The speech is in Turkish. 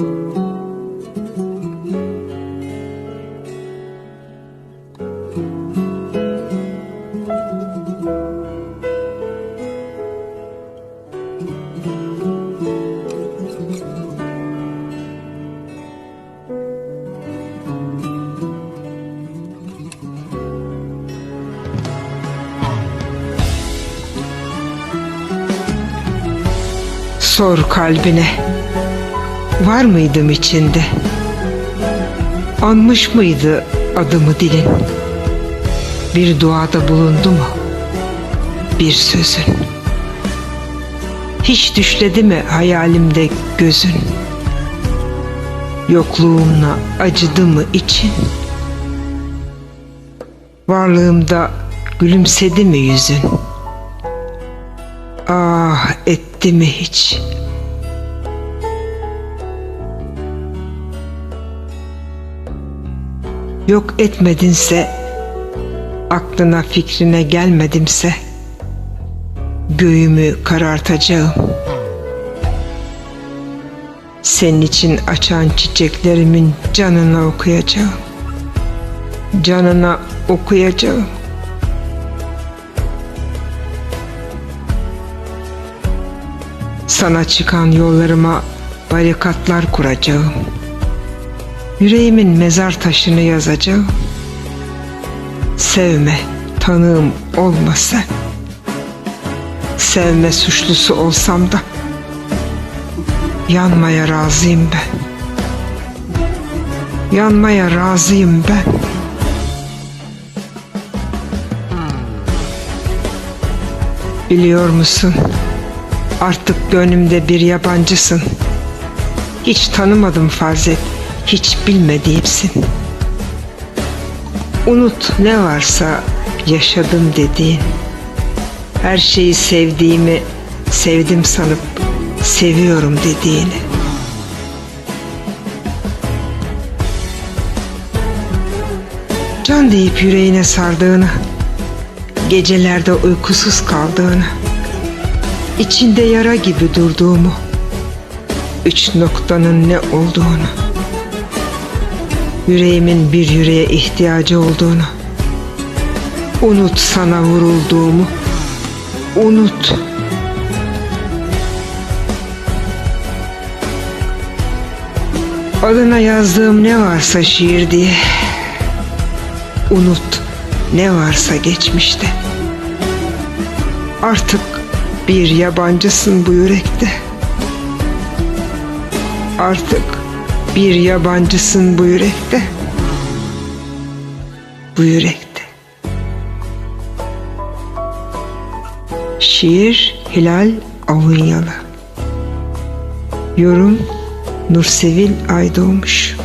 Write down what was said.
Sor kalbine. Var mıydım içinde? Anmış mıydı adımı dilin? Bir duada bulundu mu? Bir sözün. Hiç düşledi mi hayalimde gözün? Yokluğumla acıdı mı için? Varlığımda gülümsedi mi yüzün? Ah etti mi hiç? Yok etmedinse, aklına fikrine gelmedimse, göğümü karartacağım. Senin için açan çiçeklerimin canına okuyacağım. Canına okuyacağım. Sana çıkan yollarıma barikatlar kuracağım. Yüreğimin mezar taşını yazacağım. Sevme, tanığım olma sen. Sevme suçlusu olsam da yanmaya razıyım ben. Yanmaya razıyım ben. Biliyor musun? Artık gönlümde bir yabancısın. Hiç tanımadım farz hiç bilmediğimsin. Unut ne varsa yaşadım dediğin. Her şeyi sevdiğimi sevdim sanıp seviyorum dediğini. Can deyip yüreğine sardığını, gecelerde uykusuz kaldığını, içinde yara gibi durduğumu, üç noktanın ne olduğunu, yüreğimin bir yüreğe ihtiyacı olduğunu, unut sana vurulduğumu, unut. Adına yazdığım ne varsa şiir diye, unut ne varsa geçmişte. Artık bir yabancısın bu yürekte. Artık bir yabancısın bu yürekte. Bu yürekte. Şiir Hilal Avunyalı Yorum Nursevil Aydoğmuş